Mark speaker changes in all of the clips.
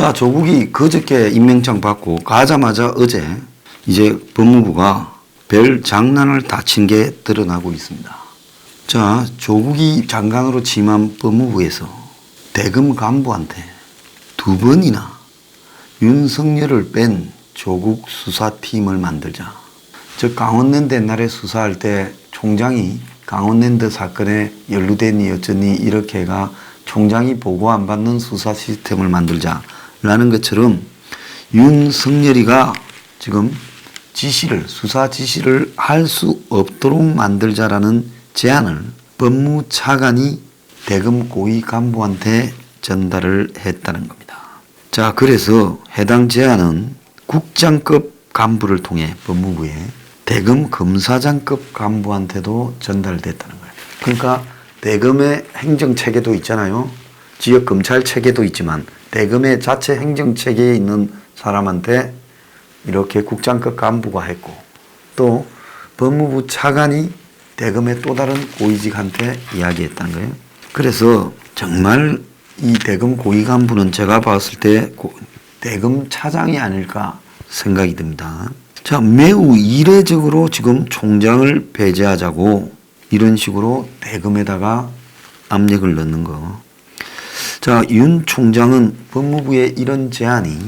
Speaker 1: 자, 조국이 그저께 임명장 받고 가자마자 어제 이제 법무부가 별 장난을 다 친 게 드러나고 있습니다. 자, 조국이 장관으로 취임한 법무부에서 대검 간부한테 두 번이나 윤석열을 뺀 조국 수사팀을 만들자. 즉 강원랜드 옛날에 수사할 때 총장이 강원랜드 사건에 연루됐니 어쩌니 이렇게가 총장이 보고 안 받는 수사 시스템을 만들자 라는 것처럼 윤석열이가 지금 지시를 수사 지시를 할 수 없도록 만들자라는 제안을 법무차관이 대검 고위 간부한테 전달을 했다는 겁니다. 자, 그래서 해당 제안은 국장급 간부를 통해 법무부에 대검 검사장급 간부한테도 전달됐다는 거예요. 그러니까 대검의 행정 체계도 있잖아요. 지역 검찰 체계도 있지만 대검의 자체 행정 체계에 있는 사람한테 이렇게 국장급 간부가 했고 또 법무부 차관이 대검의 또 다른 고위직한테 이야기했다는 거예요. 그래서 정말 이 대검 고위 간부는 제가 봤을 때 고- 대검 차장이 아닐까 생각이 듭니다. 자, 매우 이례적으로 지금 총장을 배제하자고 이런 식으로 대검에다가 압력을 넣는 거. 자, 윤 총장은 법무부의 이런 제안이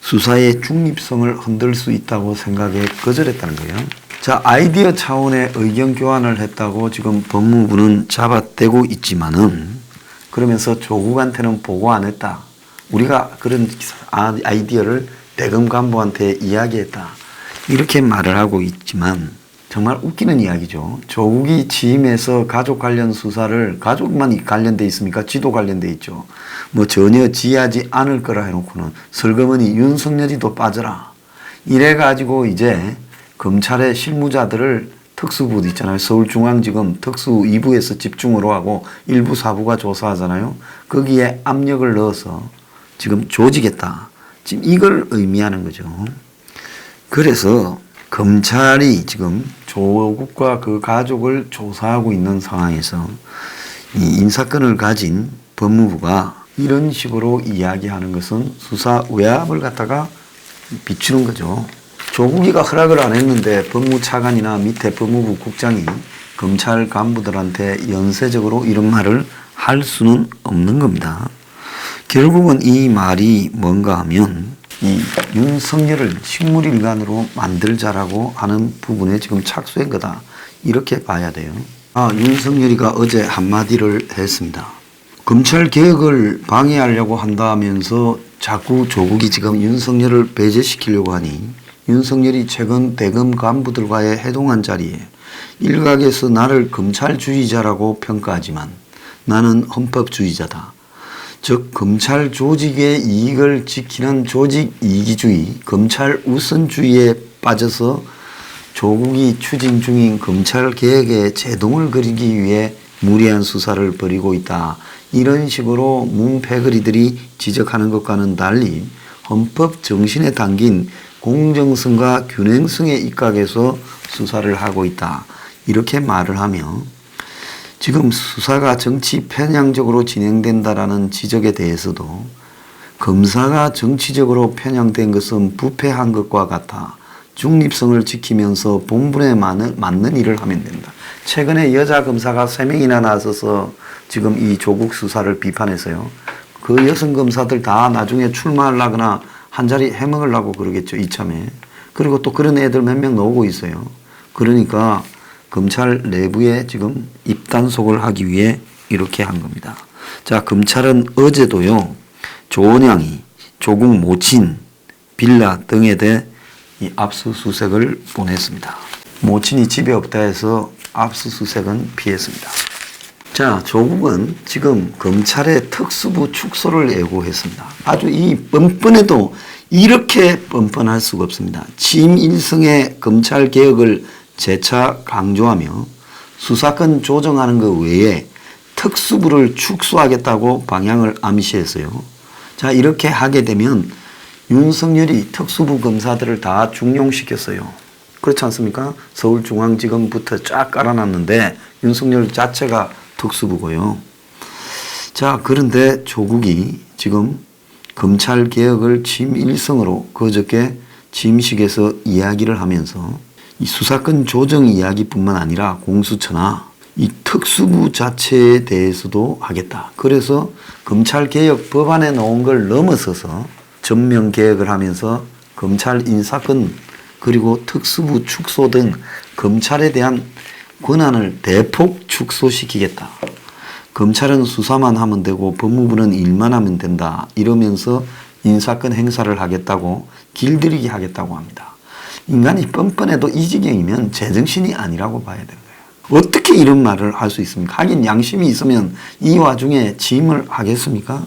Speaker 1: 수사의 중립성을 흔들 수 있다고 생각해 거절했다는 거예요. 자, 아이디어 차원의 의견 교환을 했다고 지금 법무부는 잡아대고 있지만은 그러면서 조국한테는 보고 안 했다. 우리가 그런 아- 아이디어를 대검 간부한테 이야기했다. 이렇게 말을 하고 있지만 정말 웃기는 이야기죠. 조국이 취임해서 가족 관련 수사를 가족만 관련돼 있습니까? 지도 관련돼 있죠. 뭐 전혀 지하지 않을 거라 해놓고는 설거머니 윤석열이도 빠져라. 이래가지고 이제 검찰의 실무자들을 특수부 있잖아요. 서울중앙지검 특수 2부에서 집중으로 하고 일부 사부가 조사하잖아요. 거기에 압력을 넣어서 지금 조지겠다. 지금 이걸 의미하는 거죠. 그래서 검찰이 지금 조국과 그 가족을 조사하고 있는 상황에서 이 인사권을 가진 법무부가 이런 식으로 이야기하는 것은 수사 외압을 갖다가 비추는 거죠. 조국이가 허락을 안 했는데 법무차관이나 밑에 법무부 국장이 검찰 간부들한테 연쇄적으로 이런 말을 할 수는 없는 겁니다. 결국은 이 말이 뭔가 하면 이 윤석열을 식물일관으로 만들자라고 하는 부분에 지금 착수한 거다. 이렇게 봐야 돼요. 아, 윤석열이가 어제 한마디를 했습니다. 검찰 개혁을 방해하려고 한다면서 자꾸 조국이 지금 윤석열을 배제시키려고 하니 윤석열이 최근 대검 간부들과의 해동한 자리에 일각에서 나를 검찰주의자라고 평가하지만 나는 헌법주의자다. 즉 검찰 조직의 이익을 지키는 조직 이기주의, 검찰 우선주의에 빠져서 조국이 추진 중인 검찰 개혁에 제동을 그리기 위해 무리한 수사를 벌이고 있다. 이런 식으로 문패거리들이 지적하는 것과는 달리 헌법 정신에 담긴 공정성과 균형성에 입각해서 수사를 하고 있다. 이렇게 말을 하며 지금 수사가 정치 편향적으로 진행된다라는 지적에 대해서도 검사가 정치적으로 편향된 것은 부패한 것과 같아 중립성을 지키면서 본분에 맞는, 맞는 일을 하면 된다. 최근에 여자 검사가 세명이나 나서서 지금 이 조국 수사를 비판해서요. 그 여성 검사들 다 나중에 출마하려거나 한 자리 해먹으려고 그러겠죠, 이참에. 그리고 또 그런 애들 몇 명 나오고 있어요. 그러니까 검찰 내부에 지금 입단속을 하기 위해 이렇게 한 겁니다. 자, 검찰은 어제도요, 조원양이 조국 모친 빌라 등에 대해 이 압수수색을 보냈습니다. 모친이 집에 없다 해서 압수수색은 피했습니다. 자, 조국은 지금 검찰의 특수부 축소를 예고했습니다. 아주 이 뻔뻔해도 이렇게 뻔뻔할 수가 없습니다. 취임 일성의 검찰 개혁을 재차 강조하며 수사권 조정하는 것 외에 특수부를 축소하겠다고 방향을 암시했어요. 자, 이렇게 하게 되면 윤석열이 특수부 검사들을 다 중용시켰어요. 그렇지 않습니까? 서울중앙지검부터 쫙 깔아놨는데 윤석열 자체가 특수부고요. 자, 그런데 조국이 지금 검찰 개혁을 취임 일성으로 그저께 취임식에서 이야기를 하면서 이 수사권 조정 이야기뿐만 아니라 공수처나 이 특수부 자체에 대해서도 하겠다. 그래서 검찰 개혁 법안에 넣은 걸 넘어서서 전면 개혁을 하면서 검찰 인사권 그리고 특수부 축소 등 검찰에 대한 권한을 대폭 축소시키겠다. 검찰은 수사만 하면 되고 법무부는 일만 하면 된다. 이러면서 인사권 행사를 하겠다고 길들이기 하겠다고 합니다. 인간이 뻔뻔해도 이 지경이면 제정신이 아니라고 봐야 거예요. 어떻게 이런 말을 할 수 있습니까? 하긴 양심이 있으면 이 와중에 취임을 하겠습니까?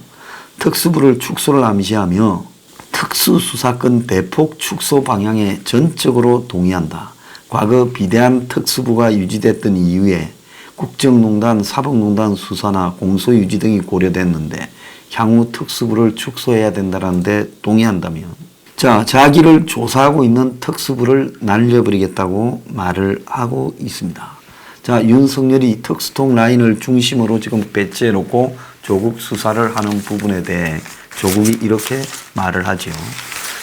Speaker 1: 특수부를 축소를 암시하며 특수수사권 대폭 축소 방향에 전적으로 동의한다. 과거 비대한 특수부가 유지됐던 이후에 국정농단, 사법농단 수사나 공소유지 등이 고려됐는데 향후 특수부를 축소해야 된다는데 동의한다면 자 자기를 조사하고 있는 특수부를 날려버리겠다고 말을 하고 있습니다. 자 윤석열이 특수통 라인을 중심으로 지금 배치해 놓고 조국 수사를 하는 부분에 대해 조국이 이렇게 말을 하지요.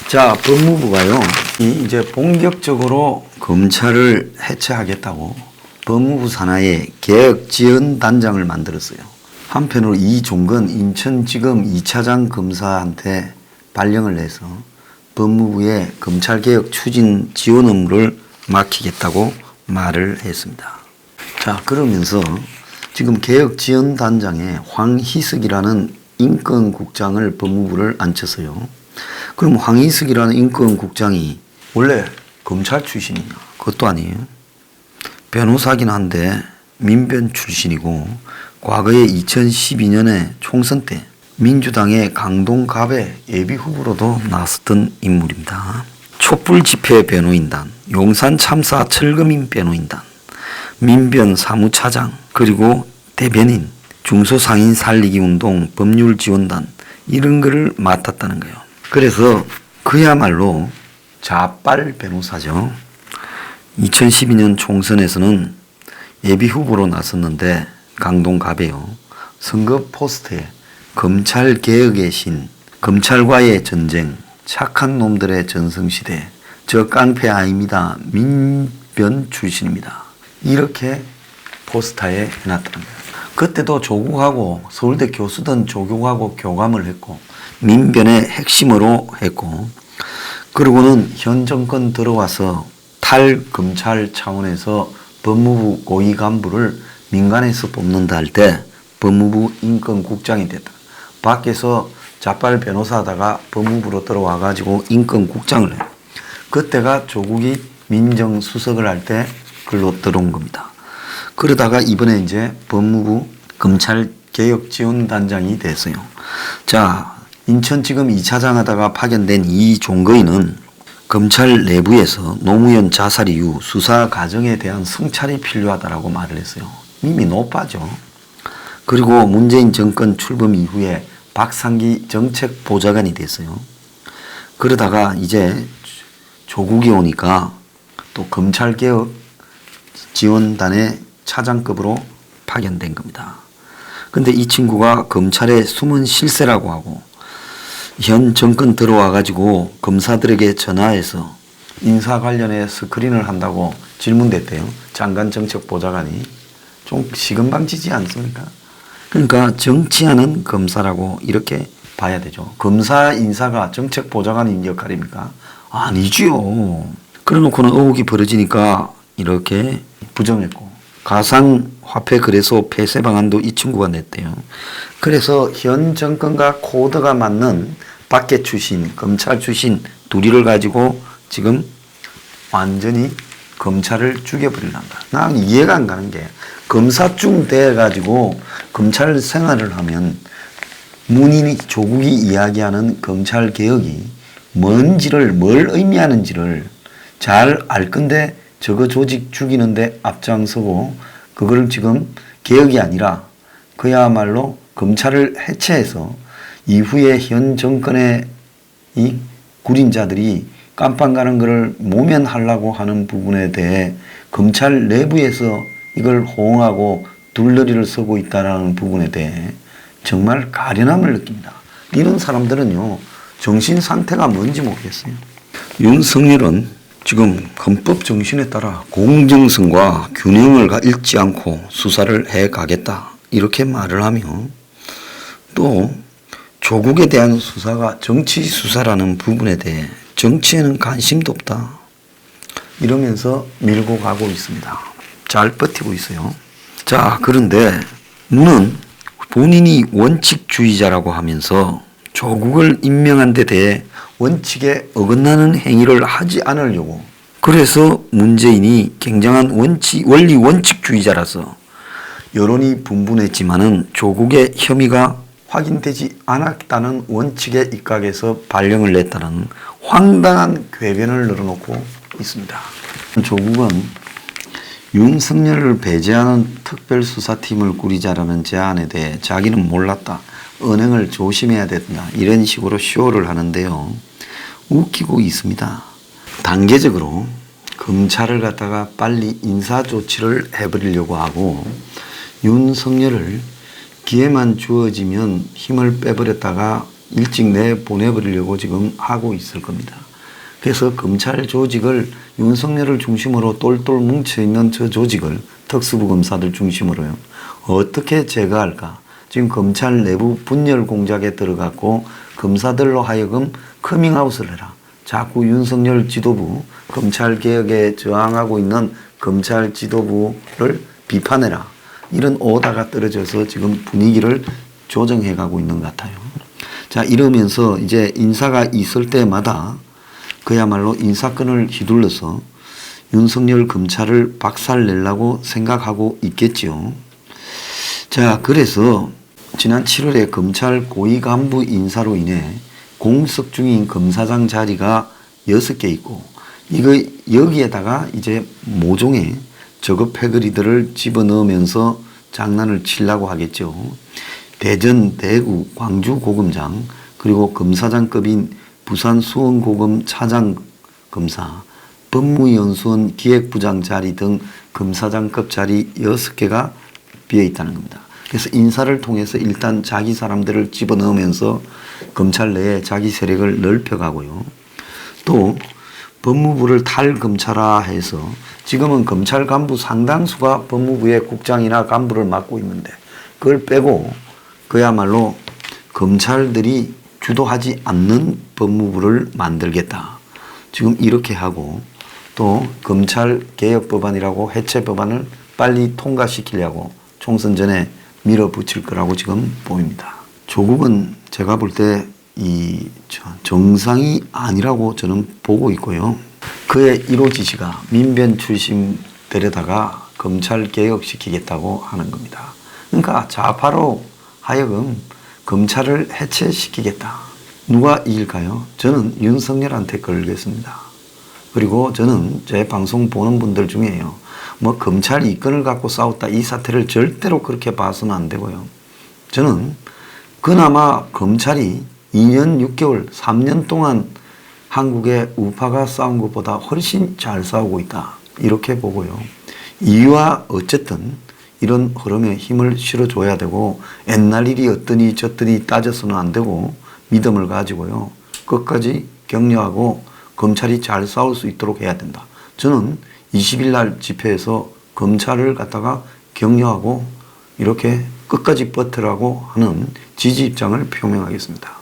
Speaker 1: 자 법무부가요 이 이제 본격적으로 검찰을 해체하겠다고 법무부 산하에 개혁 지원 단장을 만들었어요. 한편으로 이종건 인천지검 2차장 검사한테 발령을 내서 법무부에 검찰개혁 추진 지원 업무를 맡기겠다고 말을 했습니다. 자, 그러면서 지금 개혁지원단장에 황희석이라는 인권국장을 법무부를 앉혀서요. 그럼 황희석이라는 인권국장이 원래 검찰 출신이냐? 그것도 아니에요. 변호사긴 한데 민변 출신이고 과거에 2012년에 총선 때 민주당의 강동갑의 예비 후보로도 나섰던 인물입니다. 촛불 집회 변호인단, 용산 참사 철거민 변호인단, 민변 사무차장, 그리고 대변인, 중소상인 살리기 운동 법률 지원단 이런 거를 맡았다는 거예요. 그래서 그야말로 자빨 변호사죠. 2012년 총선에서는 예비 후보로 나섰는데 강동갑이요. 선거 포스트에 검찰 개혁의 신, 검찰과의 전쟁, 착한 놈들의 전성시대, 저 깡패 아닙니다. 민변 출신입니다. 이렇게 포스터에 거예요. 그때도 조국하고 서울대 교수든 조국하고 교감을 했고 민변의 핵심으로 했고 그리고는 현 정권 들어와서 탈검찰 차원에서 법무부 고위 간부를 민간에서 뽑는다 할 때 법무부 인권국장이 됐다. 밖에서 자빨 변호사다가 법무부로 들어와 가지고 인권국장을 해요. 그때가 조국이 민정수석을 할 때 글로 들어온 겁니다. 그러다가 이번에 이제 법무부 검찰개혁지원단장이 됐어요. 자, 인천지검 2차장 하다가 파견된 이 종거인은 검찰 내부에서 노무현 자살 이후 수사 과정에 대한 성찰이 필요하다라고 말을 했어요. 이미 높아져. 그리고 문재인 정권 출범 이후에 박상기 정책 보좌관이 됐어요. 그러다가 이제 조국이 오니까 또 검찰개혁 지원단의 차장급으로 파견된 겁니다. 근데 이 친구가 검찰의 숨은 실세라고 하고 현 정권 들어와 가지고 검사들에게 전화해서 인사 관련해 스크린을 한다고 질문됐대요. 장관 정책 보좌관이 좀 시금방지지 않습니까? 그러니까 정치하는 검사라고 이렇게 봐야 되죠. 검사 인사가 정책 보좌관인 역할입니까? 아니지요. 그래놓고는 의혹이 벌어지니까 이렇게 부정했고 가상 화폐 거래소 폐쇄 방안도 이 친구가 냈대요. 그래서 현 정권과 코드가 맞는 밖에 출신, 검찰 출신 둘이를 가지고 지금 완전히 검찰을 죽여버리란다. 난 이해가 안 가는 게 검사쯤 돼가지고 검찰 생활을 하면 문인이 조국이 이야기하는 검찰 개혁이 뭔지를 뭘 의미하는지를 잘 알 건데 저거 조직 죽이는데 앞장서고 그거를 지금 개혁이 아니라 그야말로 검찰을 해체해서 이후에 현 정권의 이 구린자들이 깜빵 가는 것을 모면하려고 하는 부분에 대해 검찰 내부에서 이걸 호응하고 둘러리를 서고 있다는 부분에 대해 정말 가련함을 느낍니다. 이런 사람들은요, 정신 상태가 뭔지 모르겠어요. 윤석열은 지금 헌법 정신에 따라 공정성과 균형을 가- 잃지 않고 수사를 해 가겠다. 이렇게 말을 하며 또 조국에 대한 수사가 정치 수사라는 부분에 대해 정치에는 관심도 없다. 이러면서 밀고 가고 있습니다. 잘 버티고 있어요. 자, 그런데 는 본인이 원칙주의자라고 하면서 조국을 임명한 데 대해 원칙에 어긋나는 행위를 하지 않으려고 그래서 문재인이 굉장한 원칙, 원리 원칙주의자라서 여론이 분분했지만은 조국의 혐의가 확인되지 않았다는 원칙에 입각해서 발령을 냈다는 황당한 궤변을 늘어놓고 있습니다. 조국은 윤석열을 배제하는 특별수사팀을 꾸리자라는 제안에 대해 자기는 몰랐다. 은행을 조심해야 된다. 이런 식으로 쇼를 하는데요. 웃기고 있습니다. 단계적으로 검찰을 갖다가 빨리 인사조치를 해버리려고 하고 윤석열을 기회만 주어지면 힘을 빼버렸다가 일찍 내보내버리려고 지금 하고 있을 겁니다. 그래서 검찰 조직을 윤석열을 중심으로 똘똘 뭉쳐있는 저 조직을 특수부 검사들 중심으로요. 어떻게 제거할까? 지금 검찰 내부 분열 공작에 들어갔고 검사들로 하여금 커밍아웃을 해라. 자꾸 윤석열 지도부 검찰 개혁에 저항하고 있는 검찰 지도부를 비판해라. 이런 오다가 떨어져서 지금 분위기를 조정해 가고 있는 것 같아요. 자, 이러면서 이제 인사가 있을 때마다 그야말로 인사권을 휘둘러서 윤석열 검찰을 박살내려고 생각하고 있겠지요. 자, 그래서 지난 7월에 검찰 고위 간부 인사로 인해 공석 중인 검사장 자리가 6개 있고 이거 여기에다가 이제 모종의 저급 패거리들을 집어넣으면서 장난을 치려고 하겠죠. 대전, 대구, 광주 고검장 그리고 검사장급인 부산 수원고검 차장 검사, 법무연수원 기획부장 자리 등 검사장급 자리 6개가 비어 있다는 겁니다. 그래서 인사를 통해서 일단 자기 사람들을 집어넣으면서 검찰 내에 자기 세력을 넓혀가고요. 또 법무부를 탈검찰화 해서 지금은 검찰 간부 상당수가 법무부의 국장이나 간부를 맡고 있는데 그걸 빼고 그야말로 검찰들이 주도하지 않는 법무부를 만들겠다. 지금 이렇게 하고 또 검찰 개혁 법안이라고 해체 법안을 빨리 통과시키려고 총선 전에 밀어붙일 거라고 지금 보입니다. 조국은 제가 볼 때 이 정상이 아니라고 저는 보고 있고요. 그의 1호 지시가 민변 출신 데려다가 검찰 개혁시키겠다고 하는 겁니다. 그러니까 좌파로 하여금 검찰을 해체시키겠다. 누가 이길까요? 저는 윤석열한테 걸겠습니다. 그리고 저는 제 방송 보는 분들 중에요. 뭐 검찰 이권을 갖고 싸웠다 이 사태를 절대로 그렇게 봐서는 안 되고요. 저는 그나마 검찰이 2년 6개월, 3년 동안 한국의 우파가 싸운 것보다 훨씬 잘 싸우고 있다. 이렇게 보고요. 이유와 어쨌든 이런 흐름에 힘을 실어줘야 되고 옛날 일이 어떠니 저떠니 따져서는 안 되고 믿음을 가지고요. 끝까지 격려하고 검찰이 잘 싸울 수 있도록 해야 된다. 저는 20일 날 집회에서 검찰을 갖다가 격려하고 이렇게 끝까지 버티라고 하는 지지 입장을 표명하겠습니다.